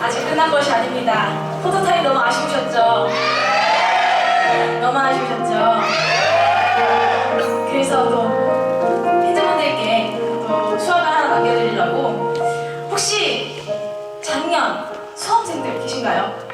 아직 끝난 것이 아닙니다. 포토타임 너무 아쉬우셨죠? 너무 아쉬우셨죠? 그래서 또 팬자분들께 또 수업을 하나 남겨드리려고 혹시 작년 수험생들 계신가요?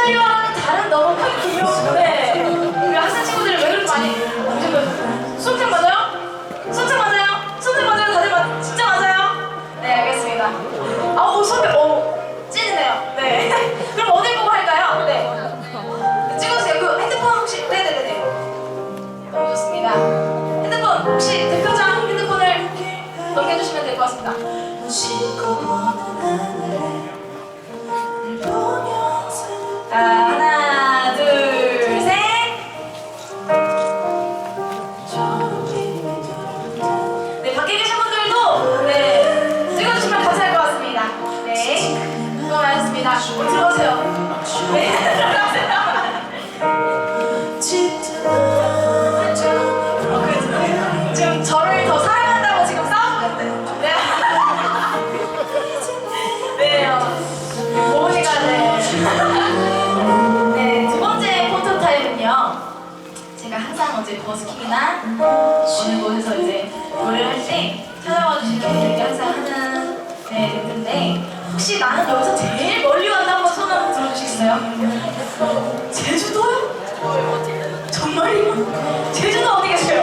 시나리오와는 다른 너무 큰 기묘인데 우리 학생 친구들이 왜 그렇게 많이 지금 수업생 맞아요? 수업생 맞아요? 수업생 맞아요? 다들 맞, 진짜 맞아요? 네, 알겠습니다. 아우, 수업생, 오, 찐이네요. 네. 그럼 어딜 보고 할까요? 네. 찍어주세요. 그 핸드폰 혹시, 네네네네. 너무 좋습니다. 핸드폰, 혹시 대표장 핸드폰을 넘겨주시면 될 것 같습니다. 버스킹이나 어느 곳에서 이제 노래를 할 때 찾아와 주시는 분들께 항상 하는 네, 멘트인데 혹시 나는 여기서 제일 멀리 왔다 한번 손 한번 들어주시겠어요? 제주도요? 정말요? 제주도 어디 계세요?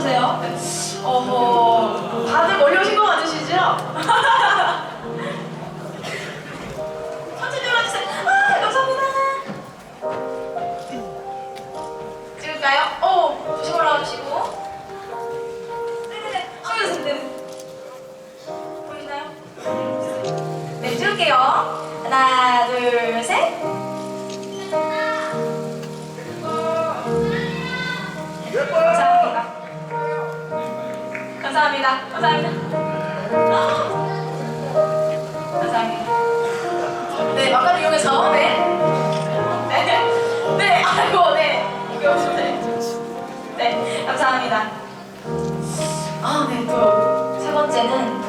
올라오세요. 어허, 다들 멀리 오신 거 맞으시죠? 감사합니다. 감사합니다. 감사합니다. 네, 막간을 이용해서 네. 네. 네, 아이고, 네. 네, 감사합니다. 아, 네, 또 세 번째는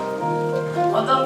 어떤